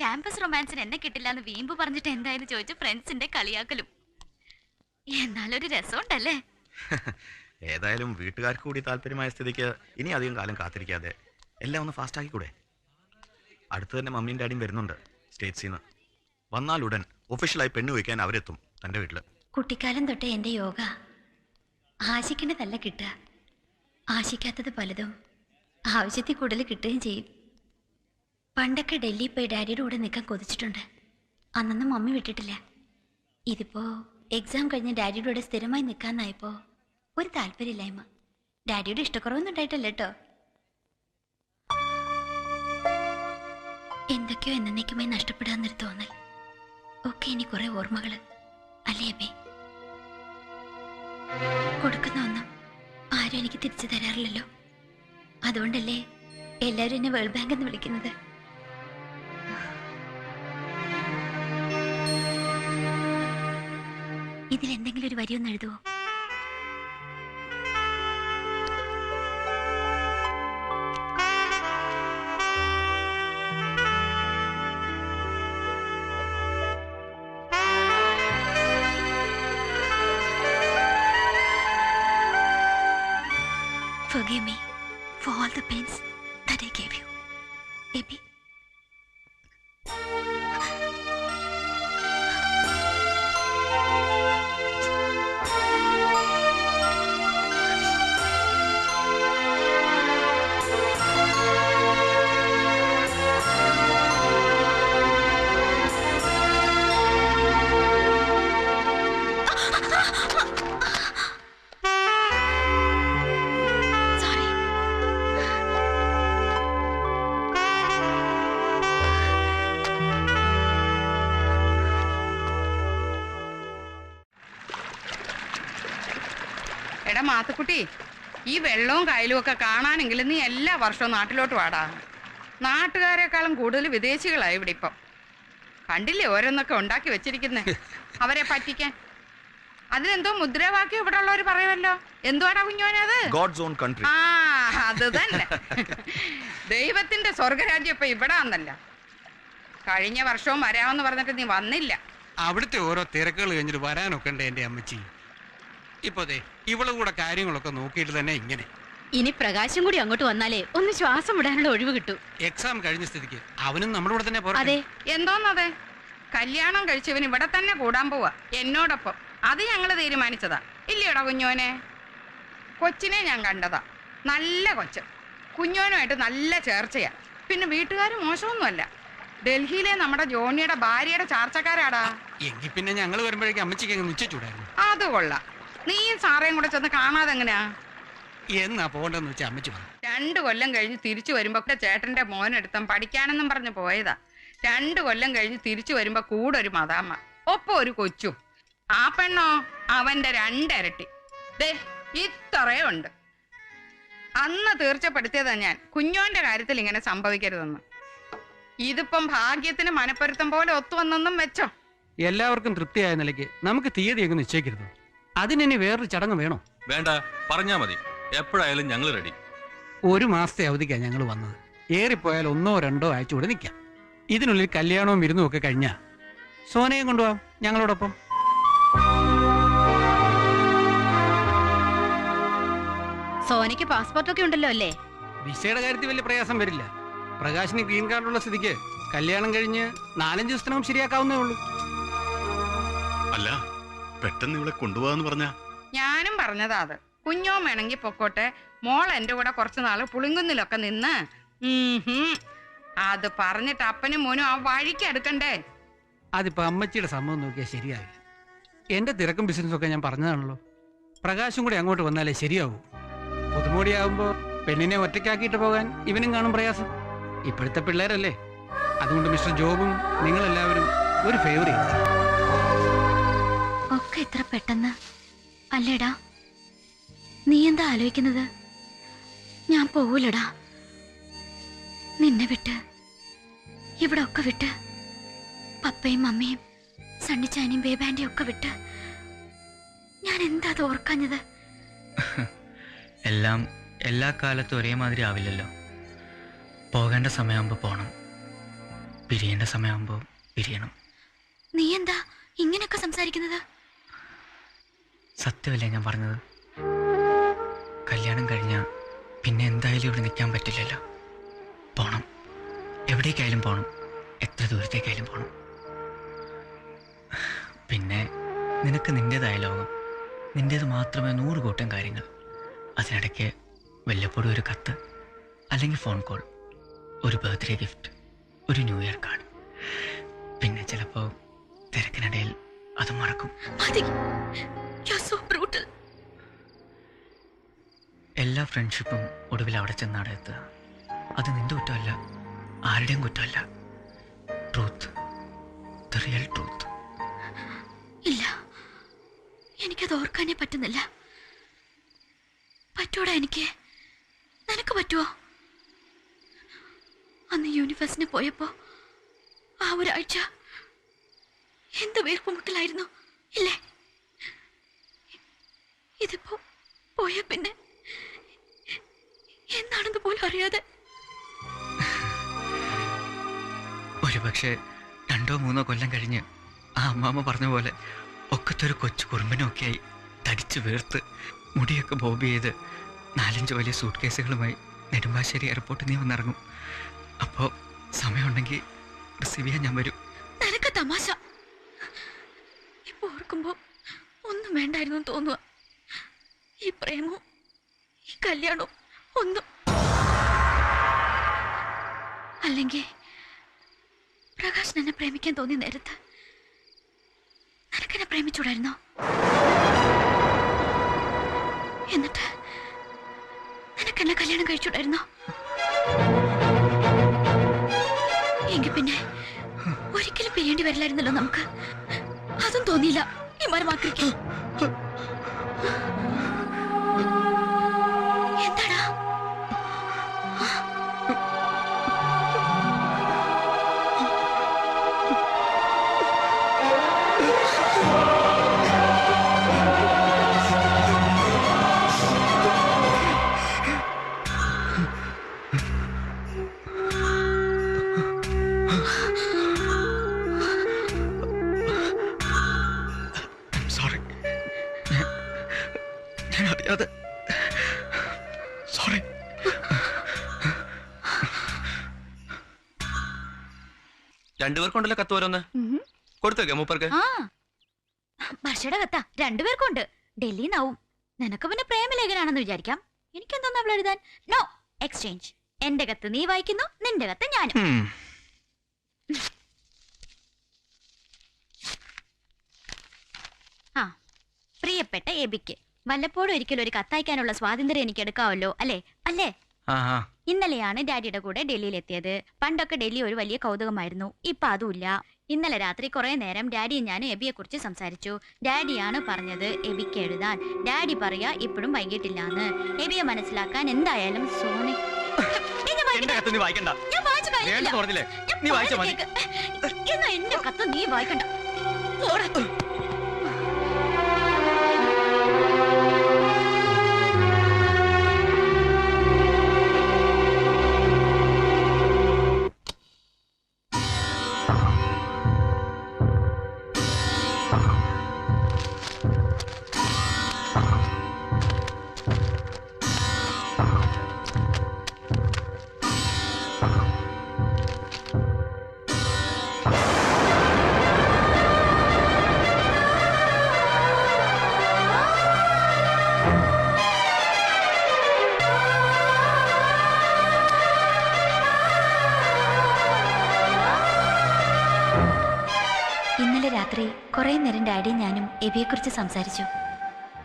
Campus റൊമാൻസിന് എന്നെ കിട്ടില്ല എന്ന് വീമ്പ് പറഞ്ഞിട്ട് എന്തായെന്ന് ചോദിച്ചു ഫ്രണ്ട്സിന്റെ കളിയാക്കലും. എന്നാലൊരു രസമുണ്ടല്ലേ? ഏതായാലും വീട്ടുകാർക്ക് കൂടി താല്പര്യമായ സ്ഥിതിക്ക് ഇനി അധികം കാലം കാത്തിരിക്കാതെ എല്ലാം ഒന്ന് ഫാസ്റ്റ് ആക്കിക്കൂടെ? അടുത്ത് തന്നെ മമ്മിയും ഡാഡിയും വരുന്നുണ്ട് സ്റ്റേറ്റ്സിൽ നിന്ന് വന്നാൽ ഉടൻ ഒഫീഷ്യലായി പെണ്ണു വയ്ക്കാൻ അവരെത്തും തന്റെ വീട്ടിൽ കുട്ടിക്കാലം തൊട്ടേ എന്റെ യോഗ. ആശിക്കേണ്ടതല്ല കിട്ടുക. ആശിക്കാത്തത് പലതും ആവശ്യത്തിൽ കൂടുതൽ കിട്ടുകയും ചെയ്യും. പണ്ടൊക്കെ ഡൽഹി പോയി ഡാഡിയുടെ കൂടെ നിൽക്കാൻ കൊതിച്ചിട്ടുണ്ട്. അന്നൊന്നും മമ്മി വിട്ടിട്ടില്ല. ഇതിപ്പോ എക്സാം കഴിഞ്ഞ് ഡാഡിയുടെ കൂടെ സ്ഥിരമായി നിൽക്കാന്നായപ്പോ ഒരു താല്പര്യമില്ലായ്മ. ഡാഡിയുടെ ഇഷ്ടക്കുറവൊന്നും ഉണ്ടായിട്ടല്ല കേട്ടോ. എന്തൊക്കെയോ എന്നേക്കുമായി നഷ്ടപ്പെടാന്നൊരു തോന്നൽ. ഒക്കെ ഇനി കുറെ ഓർമ്മകൾ. അല്ലേ അബേ? കൊടുക്കുന്ന ഒന്നും ആരും എനിക്ക് തിരിച്ചു തരാറില്ലല്ലോ. അതുകൊണ്ടല്ലേ എല്ലാവരും എന്നെ വേൾഡ് ബാങ്ക് എന്ന് വിളിക്കുന്നത്. ഇതിൽ എന്തെങ്കിലും ഒരു വരി ഒന്ന് എഴുതുവോ Forgive me for all the pains that I gave you. Baby. എടാ മാത്തുക്കുട്ടി ഈ വെള്ളവും കായലും ഒക്കെ കാണാനെങ്കിലും നീ എല്ലാ വർഷവും നാട്ടിലോട്ട് വാടാ. നാട്ടുകാരെക്കാളും കൂടുതൽ വിദേശികളായി ഇവിടെ ഇപ്പം. കണ്ടില്ലേ ഓരോന്നൊക്കെ ഉണ്ടാക്കി വെച്ചിരിക്കുന്നേ? അവരെ പറ്റിക്കാൻ. അതിനെന്തോ മുദ്രാവാക്യം ഇവിടെ ഉള്ളവർ പറയുമല്ലോ? എന്തുവാടാ കുഞ്ഞോനത് ഗോഡ്സ് ഓൺ കൺട്രി ആ അത് തന്നെ. ദൈവത്തിന്റെ സ്വർഗരാജ്യം ഇപ്പൊ ഇവിടെ ആന്നല്ല കഴിഞ്ഞ വർഷവും വരാമെന്ന് പറഞ്ഞിട്ട് നീ വന്നില്ല. അവിടുത്തെ ഓരോ തിരക്കുകൾ കഴിഞ്ഞിട്ട് വരാനൊക്കെ ഉണ്ട് എന്റെ അമ്മച്ചി. ഇപ്പൊ ഇവളും കൂടെ കാര്യങ്ങളൊക്കെ നോക്കിയിട്ട് തന്നെ ഇങ്ങനെ. ഇനി പ്രകാശം കൂടി അങ്ങോട്ട് വന്നാലേ ഒന്ന് ശ്വാസം വിടാനുള്ള ഒഴിവ് കിട്ടൂ. എക്സാം കഴിഞ്ഞ സ്ഥിതിക്ക് അവനും നമ്മുടെ കൂടെ തന്നെ. അതെ. എന്തോന്നതെ? കല്യാണം കഴിച്ചവൻ ഇവിടെ തന്നെ കൂടാൻ പോവാ. എന്നോടൊപ്പം. അത് ഞങ്ങൾ തീരുമാനിച്ചതാ. ഇല്ലയോടാ കുഞ്ഞോനെ? കൊച്ചിനെ ഞാൻ കണ്ടതാ. നല്ല കൊച്ച്. കുഞ്ഞോനുമായിട്ട് നല്ല ചേർച്ചയാ. പിന്നെ വീട്ടുകാർ മോശമൊന്നുമല്ല. ഡൽഹിയിലെ നമ്മുടെ ജോണിയുടെ ഭാര്യയുടെ ചാർച്ചക്കാരാടാ. എങ്കിൽ പിന്നെ ഞങ്ങൾ വരുമ്പോഴേക്കും അമ്മച്ചിക്ക് അങ്ങ് നിശ്ചയിച്ചൂടായിരുന്നു അത് കൊള്ളാം. നീയും സാറേയും കൂടെ ചെന്ന് കാണാതെ എങ്ങനെയാ? എന്നാ പോകണ്ടെന്ന് വെച്ചാ അമ്മച്ചി പറഞ്ഞു രണ്ട് കൊല്ലം കഴിഞ്ഞ് തിരിച്ചു വരുമ്പോ ചേട്ടന്റെ മോനെടുത്തം പഠിക്കാനെന്നും പറഞ്ഞു പോയതാ. രണ്ടു കൊല്ലം കഴിഞ്ഞ് തിരിച്ചു വരുമ്പോ കൂടെ ഒരു മതാമ്മ ഒപ്പം ഒരു കൊച്ചും. ആ പെണ്ണോ അവന്റെ രണ്ടരട്ടി. ദേ ഇത്രയേ ഉണ്ട്. അന്ന് തീർച്ചപ്പെടുത്തിയതാ ഞാൻ. കുഞ്ഞോന്റെ കാര്യത്തിൽ ഇങ്ങനെ സംഭവിക്കരുതെന്ന്. ഇതിപ്പം ഭാഗ്യത്തിന് മനപ്പൊരുത്തം പോലെ ഒത്തുവന്നെന്നും വെച്ചോ. എല്ലാവർക്കും തൃപ്തിയായ നിലയ്ക്ക് നമുക്ക് തീയതി അങ്ങ് നിശ്ചയിക്കരുത്. അതിനി വേറൊരു ചടങ്ങ് വേണോ? വേണ്ട പറഞ്ഞാ മതി. എപ്പോഴായാലും ഞങ്ങൾ റെഡി ഒരു മാസത്തെ അവധിക്കാണ് ഞങ്ങൾ വന്നത്. ഏറിപ്പോയാൽ ഒന്നോ രണ്ടോ ആഴ്ച കൂടെ നിൽക്കാം ഇതിനുള്ളിൽ കല്യാണവും വിരുന്നും ഒക്കെ കഴിഞ്ഞാ. സോനയും കൊണ്ടുപോവാം ഞങ്ങളോടൊപ്പം. സോനയ്ക്ക് പാസ്പോർട്ടൊക്കെ ഉണ്ടല്ലോ അല്ലേ? വിസയുടെ കാര്യത്തിൽ വലിയ പ്രയാസം വരില്ല. പ്രകാശിന് ഗ്രീൻ കാർഡുള്ള സ്ഥിതിക്ക് കല്യാണം കഴിഞ്ഞ് നാലഞ്ച് ദിവസത്തിനകം ശരിയാക്കാവുന്നേ ഉള്ളൂ. അല്ല പെട്ടെന്ന് ഇവിടെ കൊണ്ടുപോകാന്ന് പറഞ്ഞ? ഞാനും പറഞ്ഞതാ അത്. കുഞ്ഞോ വേണമെങ്കിൽ പൊക്കോട്ടെ. മോൾ എന്റെ കൂടെ കുറച്ച് നാൾ പുളിങ്കുന്നിലൊക്കെ നിന്ന് ഉം ഹും. അത് പറഞ്ഞിട്ട് അപ്പനും മോനും ആ വഴിക്ക് എടുക്കണ്ടേ അതിപ്പോ അമ്മച്ചിയുടെ സമ്മതം നോക്കിയാൽ ശരിയാവില്ല. എന്റെ തിരക്കും ബിസിനസ്സൊക്കെ ഞാൻ പറഞ്ഞതാണല്ലോ. പ്രകാശും കൂടി അങ്ങോട്ട് വന്നാലേ ശരിയാവൂ. പുതുമോടിയാവുമ്പോ പെണ്ണിനെ ഒറ്റയ്ക്കാക്കിയിട്ട് പോകാൻ ഇവനും കാണും പ്രയാസം. ഇപ്പോഴത്തെ പിള്ളേരല്ലേ? അതുകൊണ്ട് മിസ്റ്റർ ജോബും നിങ്ങളെല്ലാവരും ഒരു ഫേവർ ചെയ്തു ഇത്ര പെട്ടെന്ന്? അല്ലേടാ നീ എന്താ ആലോചിക്കുന്നത്? ഞാൻ പോവൂലടാ. നിന്നെ വിട്ട് ഇവിടെ ഒക്കെ വിട്ട് പപ്പയും മമ്മിയും സണ്ണിച്ചാനിയും ബേബാന്റെയും ഒക്കെ വിട്ട് ഞാൻ എന്താ അത് ഓർക്കാഞ്ഞത്? എല്ലാം എല്ലാ കാലത്തും ഒരേമാതിരി ആവില്ലല്ലോ. പോകേണ്ട സമയമാകുമ്പോൾ പോകണം പിരിയേണ്ട സമയമാകുമ്പോൾ പിരിയണം. നീ എന്താ ഇങ്ങനെയൊക്കെ സംസാരിക്കുന്നത്? സത്യമല്ലേ ഞാൻ പറഞ്ഞത്? കല്യാണം കഴിഞ്ഞാൽ പിന്നെ എന്തായാലും ഇവിടെ നിൽക്കാൻ പറ്റില്ലല്ലോ. പോണം. എവിടേക്കായാലും പോണം. എത്ര ദൂരത്തേക്കായാലും പോണം. പിന്നെ നിനക്ക് നിന്റേതായ ലോകം. നിന്റേത് മാത്രമേ നൂറ് കൂട്ടം കാര്യങ്ങൾ. അതിനിടയ്ക്ക് വല്ലപ്പോഴും ഒരു കത്ത് അല്ലെങ്കിൽ ഫോൺ കോൾ ഒരു ബർത്ത്ഡേ ഗിഫ്റ്റ് ഒരു ന്യൂ ഇയർ കാർഡ്. പിന്നെ ചിലപ്പോൾ തിരക്കിനിടയിൽ അത് മറക്കും. എല്ലാ ഫ്രണ്ട്ഷിപ്പും ഒടുവിൽ അവിടെ ചെന്നാണ് എത്തുക അത് നിന്റെ കുറ്റമല്ല ആരുടെയും കുറ്റമല്ല. ട്രൂത്ത് ദ റിയൽ ട്രൂത്ത് ഇല്ല. എനിക്കത് ഓർക്കാനേ പറ്റുന്നില്ല. പറ്റൂടാ എനിക്ക്. നിനക്ക് പറ്റുമോ അന്ന് യൂണിവേഴ്സിന് പോയപ്പോ ആ ഒരാഴ്ച എന്ത് വീർപ്പുമുട്ടലായിരുന്നു ഇല്ലേ? ഇതിപ്പോ പോയ പിന്നെ എന്താണെന്ന് പോലും അറിയാതെ. ഒരുപക്ഷെ രണ്ടോ മൂന്നോ കൊല്ലം കഴിഞ്ഞ് ആ അമ്മാമ്മ പറഞ്ഞ പോലെ ഒക്കത്തൊരു കൊച്ചു കുറുമ്പനൊക്കെയായി തടിച്ച് വീർത്ത് മുടിയൊക്കെ ബോബ് ചെയ്ത് നാലഞ്ച് വലിയ സൂട്ട് കേസുകളുമായി നെടുമ്പാശ്ശേരി എയർപോർട്ടിൽ നീ വന്നിറങ്ങും. അപ്പോൾ സമയമുണ്ടെങ്കിൽ റിസീവ് ചെയ്യാൻ ഞാൻ വരും. നിനക്ക് തമാശ. ഇപ്പൊ ഓർക്കുമ്പോ ഒന്നും വേണ്ടായിരുന്നു തോന്നുക. ഈ പ്രേമവും ഈ കല്യാണവും ഒന്നും. അല്ലെങ്കിൽ പ്രകാശ് എന്നെ പ്രേമിക്കാൻ തോന്നിയ നേരത്ത് നിനക്കെന്നെ പ്രേമിച്ചൂടായിരുന്നോ? എന്നിട്ട് നിനക്കെന്നെ കല്യാണം കഴിച്ചൂടായിരുന്നോ? എങ്കിൽ പിന്നെ ഒരിക്കലും പിരിയേണ്ടി വരില്ലായിരുന്നല്ലോ നമുക്ക്. അതും തോന്നിയില്ല ഈ മരമാക്രിക്ക്. സോറി. രണ്ടുപേർക്കുണ്ടല്ലോ കത്ത് ഓരോന്ന്. കൊടുത്തേക്കാം മൂപ്പർക്ക്? ആ. വർഷയുടെ കത്ത. രണ്ടുപേർക്കുണ്ട്. ഡൽഹിന്നാവും. നിനക്ക് പിന്നെ പ്രേമലേഖനാണെന്ന് വിചാരിക്കാം. എനിക്കെന്തോന്ന് അവൾ എഴുതാൻ? നോ എക്സ്ചേഞ്ച് എന്റെ കത്ത് നീ വായിക്കുന്നു നിന്റെ കത്ത് ഞാനും. ആ. പ്രിയപ്പെട്ട എബിക്ക്. വല്ലപ്പോഴും ഒരിക്കലും ഒരു കത്തയക്കാനുള്ള സ്വാതന്ത്ര്യം എനിക്ക് എടുക്കാവല്ലോ അല്ലേ? അല്ലേ? ഇന്നലെയാണ് ഡാഡിയുടെ കൂടെ ഡൽഹിയിൽ എത്തിയത് പണ്ടൊക്കെ ഡൽഹി ഒരു വലിയ കൗതുകമായിരുന്നു. ഇപ്പൊ അതുമില്ല. ഇന്നലെ രാത്രി കുറെ നേരം ഡാഡിയും ഞാനും എബിയെ കുറിച്ച് സംസാരിച്ചു. ഡാഡിയാണ് പറഞ്ഞത് എബിക്ക് എഴുതാൻ. ഡാഡി പറയാ ഇപ്പോഴും വൈകിട്ടില്ലാന്ന്. എബിയെ മനസ്സിലാക്കാൻ എന്തായാലും സോണി. എന്നാ എന്റെ കത്ത് നീ വായിക്കണ്ട. നേരം ഡാഡിയും ഞാനും എബിയെക്കുറിച്ച് സംസാരിച്ചു.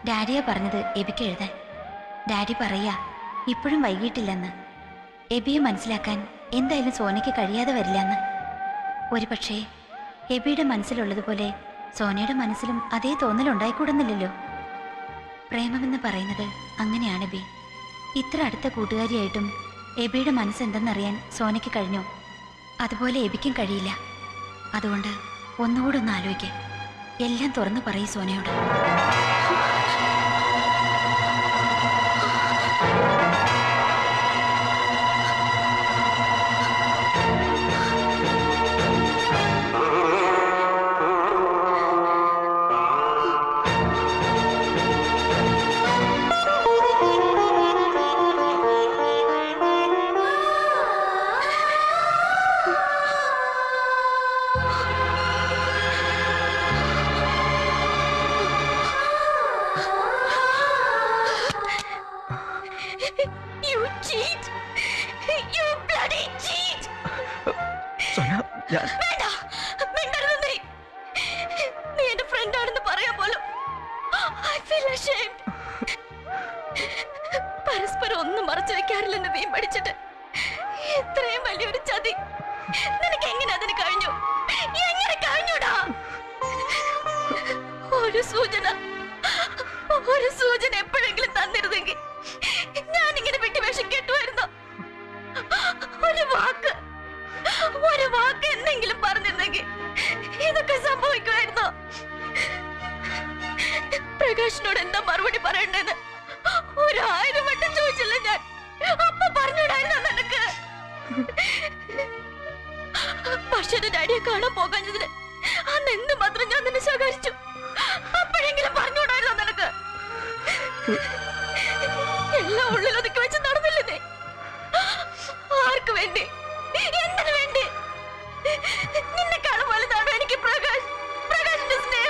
ഡാഡിയാ പറഞ്ഞത് എബിക്ക് എഴുതാൻ. ഡാഡി പറയാ ഇപ്പോഴും വൈകിട്ടില്ലെന്ന്. എബിയെ മനസ്സിലാക്കാൻ എന്തായാലും സോനയ്ക്ക് കഴിയാതെ വരില്ലെന്ന്. ഒരുപക്ഷേ എബിയുടെ മനസ്സിലുള്ളതുപോലെ സോനയുടെ മനസ്സിലും അതേ തോന്നലുണ്ടായിക്കൂടുന്നില്ലല്ലോ പ്രേമമെന്ന് പറയുന്നത് അങ്ങനെയാണ് ബി. ഇത്ര അടുത്ത കൂട്ടുകാരിയായിട്ടും എബിയുടെ മനസ്സെന്തെന്നറിയാൻ സോനയ്ക്ക് കഴിഞ്ഞു? അതുപോലെ എബിക്കും കഴിയില്ല. അതുകൊണ്ട് ഒന്നുകൂടെ ഒന്ന് ആലോചിക്കേ. എല്ലാം തുറന്നു പറയും സോനയോട്. ഒരു സൂചന. ഒരു സൂചന എപ്പോഴെങ്കിലും തന്നിരുന്നെങ്കിൽ ഞാൻ ഇങ്ങനെ വിട്ടുവേഷം കേട്ടുമായിരുന്നു? ഒരു വാക്ക് ഒരു വാക്ക് എന്തെങ്കിലും പറഞ്ഞിരുന്നെങ്കിൽ ഇതൊക്കെ സംഭവിക്കുമായിരുന്നു? പ്രകാശിനോട് എന്താ മറുപടി പറയണ്ടെന്ന് ഒരായിരം വട്ടം ചോദിച്ചില്ല ഞാൻ. അപ്പൊ പറഞ്ഞിടായിരുന്നോ നിനക്ക്? പക്ഷെ ഡാഡിയെ കാണാൻ പോകാഞ്ഞതിന് അന്ന് എന്ത് മാത്രം ഞാൻ നിന്നെ ശകാരിച്ചു? അപ്പോഴെങ്കിലും പറഞ്ഞുകൂടായിരുന്നോ നിനക്ക്? എല്ലാം ഉള്ളിൽ ഒതുക്കി വെച്ച് നടന്നില്ലേ ആർക്ക് വേണ്ടി? എന്തിനു വേണ്ടി? നിന്നെ കാണും വലുതാണോ എനിക്ക് പ്രകാശ്? പ്രകാശിന്റെ സ്നേഹം?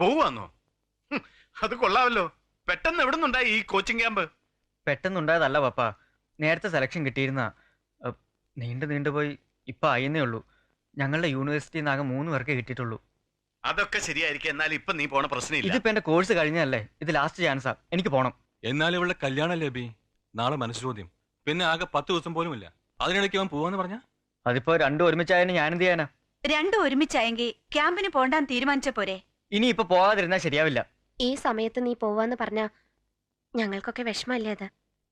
പോവാന്നോ? അത് കൊള്ളാമല്ലോ പെട്ടെന്ന് എവിടെ നിന്നുണ്ടായി ഈ കോച്ചിങ് ക്യാമ്പ് പെട്ടെന്നുണ്ടായതല്ല പപ്പ. നേരത്തെ സെലക്ഷൻ കിട്ടിയിരുന്ന നീണ്ടു നീണ്ടുപോയി ഇപ്പൊ ആയെന്നേ ഉള്ളൂ. ഞങ്ങളുടെ യൂണിവേഴ്സിറ്റിയിൽ നിന്ന് ആകെ മൂന്ന് പേർക്ക് കിട്ടിയിട്ടുള്ളൂ. അതൊക്കെ ശരിയായിരിക്കും. എന്നാൽ ഇപ്പൊ നീ പോണ പ്രശ്നമില്ല. ഇതിപ്പോ എന്റെ കോഴ്സ് കഴിഞ്ഞല്ലേ ഇത് ലാസ്റ്റ് ചാൻസാ എനിക്ക് പോണം. എന്നാൽ ഇവിടെ കല്യാണം ലഭി നാളെ മനസ്സോദ്യം. പിന്നെ ആകെ പത്ത് ദിവസം പോലും ഇല്ല അതിനിടയ്ക്ക് അവൻ പോവാന്ന് പറഞ്ഞ? അതിപ്പോ രണ്ടും ഒരുമിച്ചായതിന് ഞാനെന്ത് ചെയ്യാനാ? രണ്ടും ഒരുമിച്ചായെങ്കിൽ ക്യാമ്പിന് പോണ്ടാൻ തീരുമാനിച്ച പോരെ. ഇനി ഇപ്പൊ പോവാതിരുന്നാ ശരിയാവില്ല. ഈ സമയത്ത് നീ പോവാന്ന് പറഞ്ഞ ഞങ്ങൾക്കൊക്കെ വിഷമല്ലേ അത്?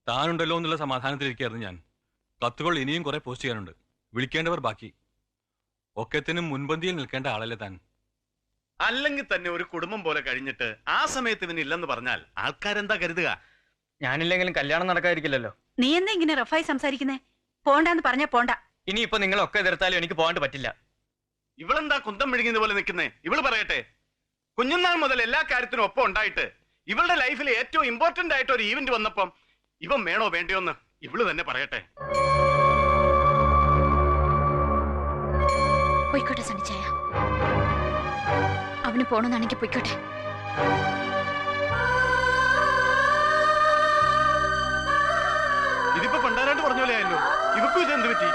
താനുണ്ടല്ലോ എന്നുള്ള സമാധാനത്തിലിരിക്കുകയായിരുന്നു ഞാൻ. കത്തുകൾ ഇനിയും കുറെ പോസ്റ്റ് ചെയ്യാനുണ്ട്. വിളിക്കേണ്ടവർ ബാക്കി. ഒക്കത്തിനും മുൻപന്തിയിൽ നിൽക്കേണ്ട ആളല്ലേ താൻ. അല്ലെങ്കിൽ തന്നെ ഒരു കുടുംബം പോലെ കഴിഞ്ഞിട്ട് ആ സമയത്ത് ഇവന് ഇല്ലെന്ന് പറഞ്ഞാൽ ആൾക്കാരെന്താ കരുതുക? ഞാനില്ലെങ്കിലും കല്യാണം നടക്കാതിരിക്കില്ലല്ലോ. നീ എന്താ ഇങ്ങനെ റഫായി സംസാരിക്കുന്നേ? പോണ്ടാന്ന് പറഞ്ഞാ പോണ്ട. ഇനി ഇപ്പൊ നിങ്ങളൊക്കെ എതിർത്താലും എനിക്ക് പോകാണ്ട് പറ്റില്ല. ഇവളെന്താ കുന്തം മെഴുകുന്നത് പോലെ നിൽക്കുന്നേ? ഇവൾ പറയട്ടെ. കുഞ്ഞുനാൾ മുതൽ എല്ലാ കാര്യത്തിനും ഒപ്പം ഉണ്ടായിട്ട് ഇവളുടെ ലൈഫിൽ ഏറ്റവും ഇമ്പോർട്ടന്റ് ആയിട്ട് ഒരു ഈവന്റ് വന്നപ്പം ഇവൻ വേണോ വേണ്ടയോന്ന് ഇവൾ തന്നെ പറയട്ടെ. പോയിക്കോട്ടെ സണിച്ചായ അവന് പോണെന്നാണെങ്കിൽ പൊയ്ക്കോട്ടെ. ഇതിപ്പോ പണ്ടാരായിട്ട് പറഞ്ഞ പോലെ ആയല്ലോ. ഇവക്കും ഇത് എന്ത് പറ്റി?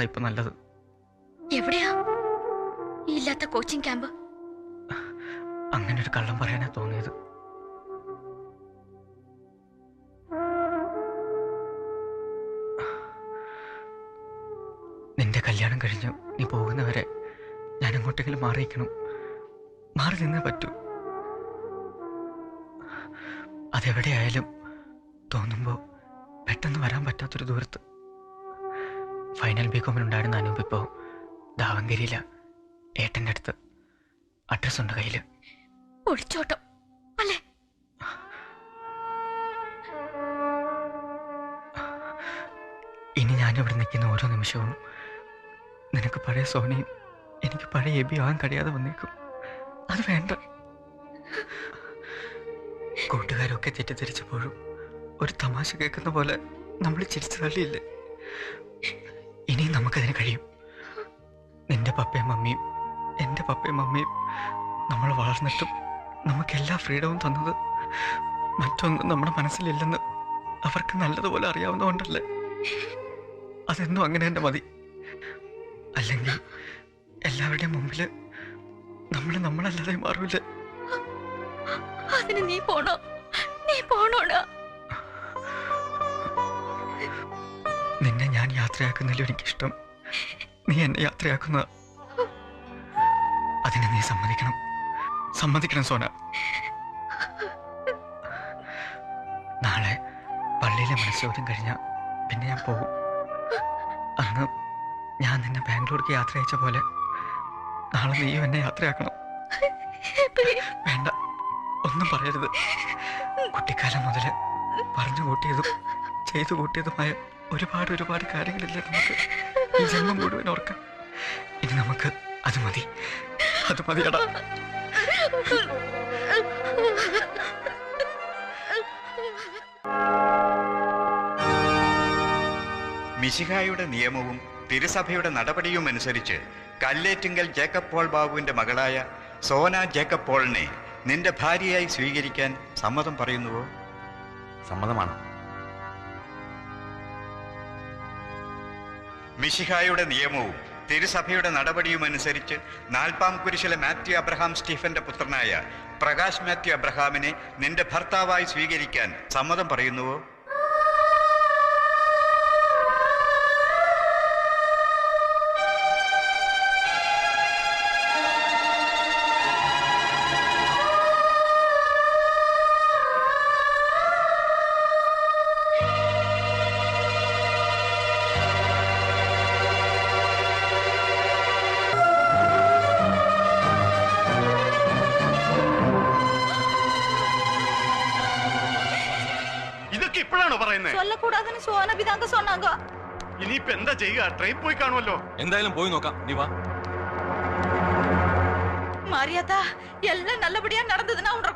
പോകുന്നതാ ഇപ്പൊ നല്ലത്. എവിടെയാ? ഇല്ലാത്ത കോച്ചിങ് ക്യാമ്പ്. അങ്ങനെ ഒരു കള്ളം പറയാനാ തോന്നിയത്. നിന്റെ കല്യാണം കഴിഞ്ഞു നീ പോകുന്നവരെ ഞാൻ എങ്ങോട്ടെങ്കിലും മാറിയിക്കണം മാറി നിന്നേ പറ്റൂ. അതെവിടെയായാലും തോന്നുമ്പോൾ പെട്ടെന്ന് വരാൻ പറ്റാത്തൊരു ദൂരത്ത്. ഫൈനൽ ബി കോമിലുണ്ടായിരുന്ന അനൂപ് ഇപ്പോൾ ദാവങ്കരിയില ഏട്ടന്റെ അടുത്ത് അഡ്രസ് ഉണ്ട് കയ്യിൽ ഒളിച്ചോട്ടോ. അല്ലേ? ഇനി ഞാനിവിടെ നിൽക്കുന്ന ഓരോ നിമിഷവും നിനക്ക് പഴയ സോണിയും എനിക്ക് പഴയ എബി ആകാൻ കഴിയാതെ വന്നേക്കും. അത് വേണ്ട. കൂട്ടുകാരൊക്കെ തെറ്റിദ്ധരിച്ചപ്പോഴും ഒരു തമാശ കേൾക്കുന്ന പോലെ നമ്മൾ ചിരിച്ചു തള്ളിയില്ലേ? ഇനിയും നമുക്കതിന് കഴിയും. നിന്റെ പപ്പയും മമ്മിയും എന്റെ പപ്പയും മമ്മിയും നമ്മൾ വളർന്നിട്ടും നമുക്ക് എല്ലാ ഫ്രീഡവും തന്നത് മറ്റൊന്നും നമ്മുടെ മനസ്സിലില്ലെന്ന് അവർക്ക് നല്ലതുപോലെ അറിയാവുന്നതുകൊണ്ടല്ലേ? അതെന്നും അങ്ങനെ തന്നെ മതി. അല്ലെങ്കിൽ എല്ലാവരുടെയും മുമ്പിൽ നമ്മൾ നമ്മളല്ലാതെ മാറൂലേ അതിന് നീ പോണോ? നീ പോണോടാ. നിന്നെ ഞാൻ യാത്രയാക്കുന്നതിലും എനിക്കിഷ്ടം. നീ എന്നെ യാത്രയാക്കുന്ന അതിനെ നീ സമ്മതിക്കണം. സമ്മതിക്കണം സോന. നാളെ പള്ളിയിലെ മത്സരം കഴിഞ്ഞാൽ പിന്നെ ഞാൻ പോകും അന്ന് ഞാൻ നിന്നെ ബാംഗ്ലൂർക്ക് യാത്ര അയച്ച പോലെ നാളെ നീയും എന്നെ യാത്രയാക്കണം. വേണ്ട. ഒന്നും പറയരുത്. കുട്ടിക്കാലം മുതൽ പറഞ്ഞു കൂട്ടിയതും ചെയ്തു കൂട്ടിയതുമായ ഒരുപാട് ഒരുപാട് കാര്യങ്ങളില്ലേ നമുക്ക്. ഈ ജന്മം മുഴുവൻ ഓർക്കാൻ ഇനി നമുക്ക് അത് മതി. അത് മതിയടാ. മിശിഹായുടെ നിയമവും തിരുസഭയുടെ നടപടിയും അനുസരിച്ച് കല്ലേറ്റിങ്കൽ ജേക്കബ് പോൾ ബാബുവിന്റെ മകളായ സോന ജേക്കബ് പോളിനെ നിന്റെ ഭാര്യയായി സ്വീകരിക്കാൻ സമ്മതം പറയുന്നുവോ? സമ്മതമാണ്? മിശിഹായുടെ നിയമവും തിരുസഭയുടെ നടപടിയും അനുസരിച്ച് നാൽപ്പാം കുരിശിലെ മാത്യു അബ്രഹാം സ്റ്റീഫന്റെ പുത്രനായ പ്രകാശ് മാത്യു അബ്രഹാമിനെ നിന്റെ ഭർത്താവായി സ്വീകരിക്കാൻ സമ്മതം പറയുന്നുവോ? சொல்லக்கூடாதுன்னு சோனபிதாங்க சொன்னாங்க ഇനിയിപ്പോ എന്താ ചെയ്യുക ട്രെയിൻ പോയി കാണുമല്ലോ എന്തായാലും പോയി നോക്കാം നീ വാ மாரியாத்தா எல்லாம் நல்லபடியா நடந்ததுன்னா உன்ற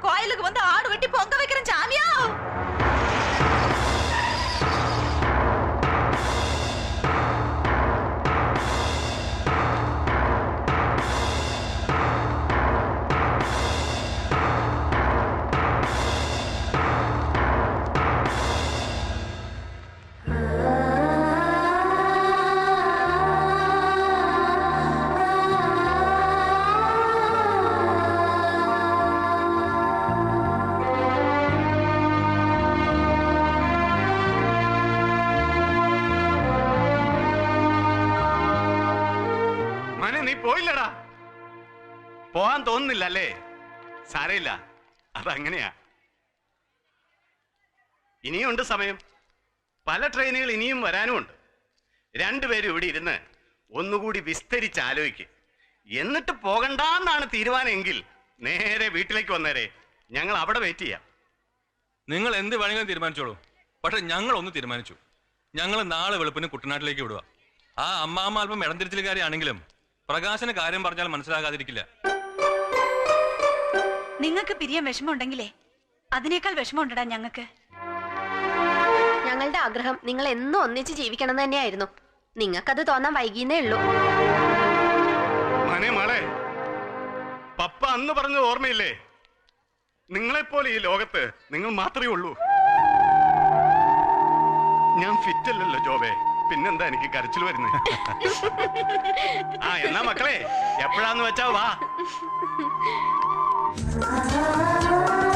മനെ നീ പോയില്ലടാ. പോവാൻ തോന്നുന്നില്ല അല്ലേ സാരയില്ല അതങ്ങനെയാ. ഇനിയുണ്ട് സമയം. പല ട്രെയിനുകൾ ഇനിയും വരാനുമുണ്ട്. രണ്ടുപേരും ഇവിടെ ഇരുന്ന് ഒന്നുകൂടി വിസ്തരിച്ച് ആലോചിക്ക് എന്നിട്ട് പോകണ്ടെന്നാണ് തീരുമാനമെങ്കിൽ നേരെ വീട്ടിലേക്ക് വന്നേരെ. ഞങ്ങൾ അവിടെ വെയിറ്റ് ചെയ്യാം. നിങ്ങൾ എന്ത് വേണമെങ്കിലും തീരുമാനിച്ചോളൂ. പക്ഷെ ഞങ്ങൾ ഒന്ന് തീരുമാനിച്ചു. ഞങ്ങൾ നാളെ വെളുപ്പിന് കുട്ടനാട്ടിലേക്ക് വിടുക ആ അമ്മാമ്മ അല്പം ഇടം തിരിച്ചിലുകാരിയാണെങ്കിലും പ്രകാശന് കാര്യം പറഞ്ഞാൽ മനസ്സിലാകാതിരിക്കില്ല. നിങ്ങൾക്ക് പിരിയാൻ വിഷമമുണ്ടെങ്കിലേ അതിനേക്കാൾ വിഷമമുണ്ടടാ ഞങ്ങൾക്ക്. ഞങ്ങളുടെ ആഗ്രഹം നിങ്ങൾ എന്നും ഒന്നിച്ച് ജീവിക്കണം എന്ന് തന്നെയായിരുന്നു. നിങ്ങൾക്കത് തോന്നാൻ വൈകിയെന്നേ ഉള്ളൂ. മനെ മോളെ പപ്പ അന്ന് പറഞ്ഞത് ഓർമ്മയില്ലേ? നിങ്ങളെപ്പോലെ ഈ ലോകത്ത് നിങ്ങൾ മാത്രമേ ഉള്ളൂ. ഞാൻ ഫിറ്റ് അല്ലല്ലോ ജോബേ. പിന്നെന്താ എനിക്ക് കരച്ചിൽ വരുന്നത് ആ എന്നാ മക്കളെ എപ്പോഴാന്ന് വെച്ചാ വാ.